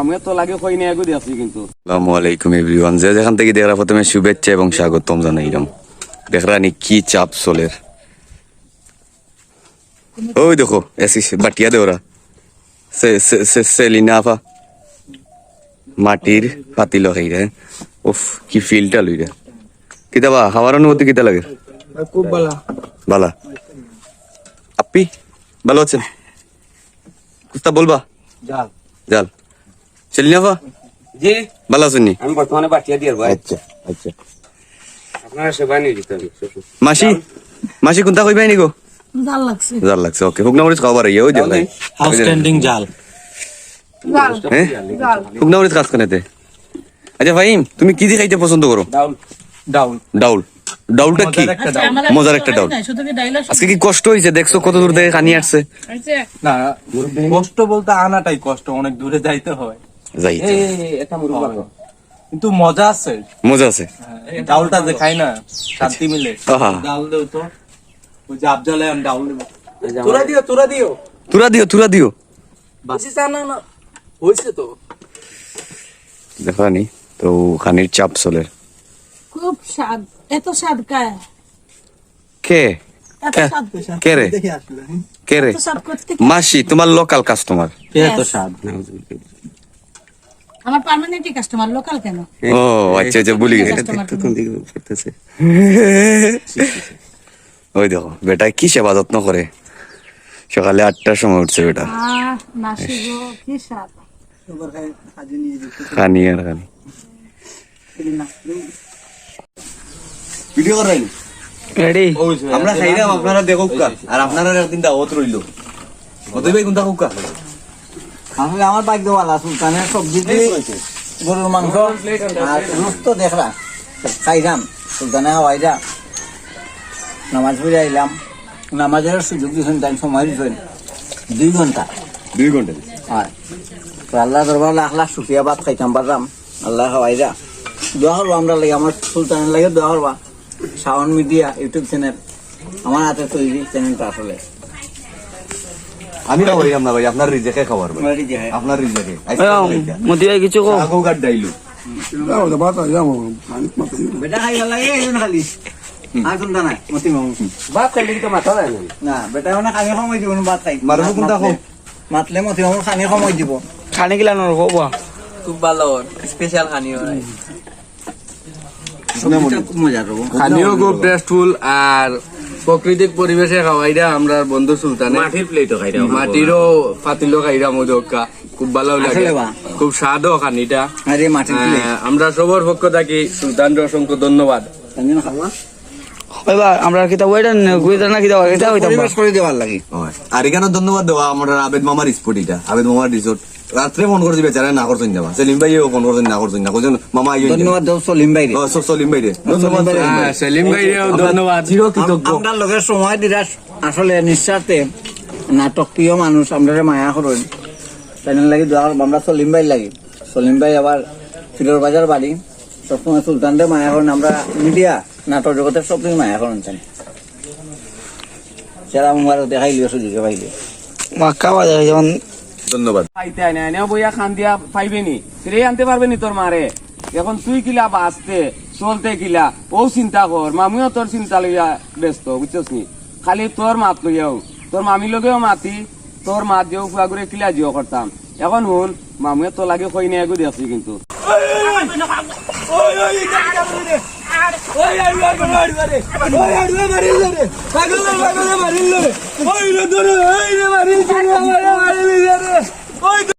আমিও তো লাগে কই নিয়ে এগুদি আছি কিন্তু আসসালামু আলাইকুম এভরিওয়ান যে যেখান থেকে দেখরা প্রথমে শুভেচ্ছা এবং স্বাগতম জানাইলাম দেখরানি কি চাপ চলের। ওই দেখো এসি বাটিয়া দে সে সে সে মাটির পাতি লগাই রে। উফ কি ফিলটা লই রে। কিতাবা খাওয়ার অনুমতি কিতা লাগে? খুব ভালো। আপি ভালো আছেন? কুস্তা বলবা? জাল। জাল। সেলিনা আফা জি। ভালো আছেন নি? আমি বর্তমানে বাটিয়া দিয়ে ভাই। আচ্ছা আচ্ছা। আপনারা সেবা নিয়ে দিতে হবে মাসি মাসি কোনটা কইবাই নি গো? জাল লাগছে। জাল লাগছে ওকে। হুকনা মরিচ খাবার ইয়ে ওই যে আউটস্ট্যান্ডিং জাল। জাল। হ্যাঁ? জাল। হুকনা মরিচ কাজ কানেতে? আচ্ছা ভাইম তুমি কি দিয়ে খাইতে পছন্দ করো? ডাউল। ডাউল। ডাউল। ডাউলটা কি? আচ্ছা, মজার একটা ডাউল নাই, শুধু কি ডাইলা আজকে কি কষ্ট হয়েছে? দেখছ কত দূর থেকে খানি আসছে? না কষ্ট বলতে আনাটাই কষ্ট অনেক দূরে যাইতে হয়। কিন্তু মজা আছে। মজা আছে। ডাউলটা যে খাই না শান্তি মিলে। ডাউল দেও তো। ওই যে আফজালে আমি ডাউল দেবো। তোরা দিও তোরা দিও। তুরা দিও তুরা দিও। বাসি। না না। হয়েছে তো। দেখানি তো খানির চাপ চলে। খুব স্বাদ এত স্বাদ কায় কে? কে? রে? কে রে? মাসি তোমার লোকাল কাস্টমার এত স্বাদ? আমার পার্মানেন্ট কাস্টমার লোকাল কেন? ও আচ্ছা আচ্ছা কোন দিকে ওই দেখো বেটা কি সেবা যত্ন করে? সকালে আটটার সময় উঠছে বেটা। খানি আর খানি। ভিডিও করাই রেডি আমরা খাইলাম আপনারা দেখো আর আপনারা একদিন দাওয়াত রইল। অতই ভাই কোনটা কুকা আসলে আমার ভাগ্য ভালো সুলতানের সবজি দিয়ে গরুর মাংস আর রুস্ত দেখরা খাইলাম। সুলতানে হাওয়াইরা নামাজ পড়ে আইলাম। নামাজের সুযোগ দিয়েছেন তাই সময় দিয়েছেন দুই ঘণ্টা। দুই ঘণ্টা। হয় তো আল্লাহ দরবার লাখ লাখ বাদ খাইতাম পারলাম। আল্লাহ হাওয়াইরা দোয়া করব আমরা লাগে আমার সুলতানের লাগে দোয়া করবা। শাওন মিডিয়া ইউটিউব চ্যানেল আমার হাতে তৈরি চ্যানেলটা আসলে। আমি খাওয়াইলাম না ভাই আপনার রিজেকে খাবার ভাই। আপনার রিজেকে মতি ভাই কিছু কো আগো গাড ডাইলু বেটা খাইবার লাগে এইজন খালি। আর কোনটা নাই? মতি মামু। বাপ খাইলে তো মাথা যায় না না বেটা মানে খানি সময় দিব বাদ খাই। মারবো কোনটা খাও? মাতলে মতি মামু খানি সময় দিব। খানি গিলা নরকব খুব ভালো স্পেশাল খানি হয়। খুব টেস্টফুল আর প্রাকৃতিক পরিবেশে খাওয়াইরা আমরা বন্ধু সুলতানে। মাটির প্লেটও খাইরা মাটিরও পাতিলো খাইরা মদক্কা খুব ভালো লাগে। খুব স্বাদও খানিটা আরে মাটির আমরা সবার পক্ষ থাকি। সুলতান অসংখ্য ধন্যবাদ। এবার আমরা কিতা ওইটা গুইতা না কিতা এটা হইতাম পরিবেশ করে দেওয়ার লাগে। আর এখানে ধন্যবাদ দেওয়া আমার আবেদ মামার স্পট এটা আবেদ মামার রিসোর্ট রাত্রে ফোন করছি বেচারা না করছেন যাবা। সেলিম ভাই ফোন করছেন না করছেন না কইছেন মামা আইও ধন্যবাদ দেব সলিম ভাই ও সলিম ভাই রে ধন্যবাদ সলিম ভাই রে। ধন্যবাদ। আমরা লোকের সময় দিরা আসলে নিঃস্বার্থে নাটক প্রিয় মানুষ আমরা মায়া করেন। তাই লাগে দোয়া আমরা সলিম ভাই লাগি। সলিম ভাই আবার ফিরোর বাজার বাড়ি। সবসময় সুলতানরে মায়া করেন। আমরা মিডিয়া নাটক জগতের সব থেকে মায়া করেন তাই সেরা আমার দেখাইলিও সুযোগে পাইলে মাক্কা বাজার যেমন ধন্যবাদ খাইতে আয় না বইয়া খান দিয়া পাইবে নি আনতে পারবে নি তোর মারে এখন তুই কিলা বাঁচতে চলতে কিলা ও চিন্তা কর মামিও তোর চিন্তা লইয়া ব্যস্ত বুঝছস নি খালি তোর মাত লইয়াও তোর মামি লগেও মাতি তোর মাত যেও ফুয়া করে কিলা জিও করতাম এখন শুন মামিও তো লাগে কই নিয়ে এগো দিয়েছি কিন্তু ওই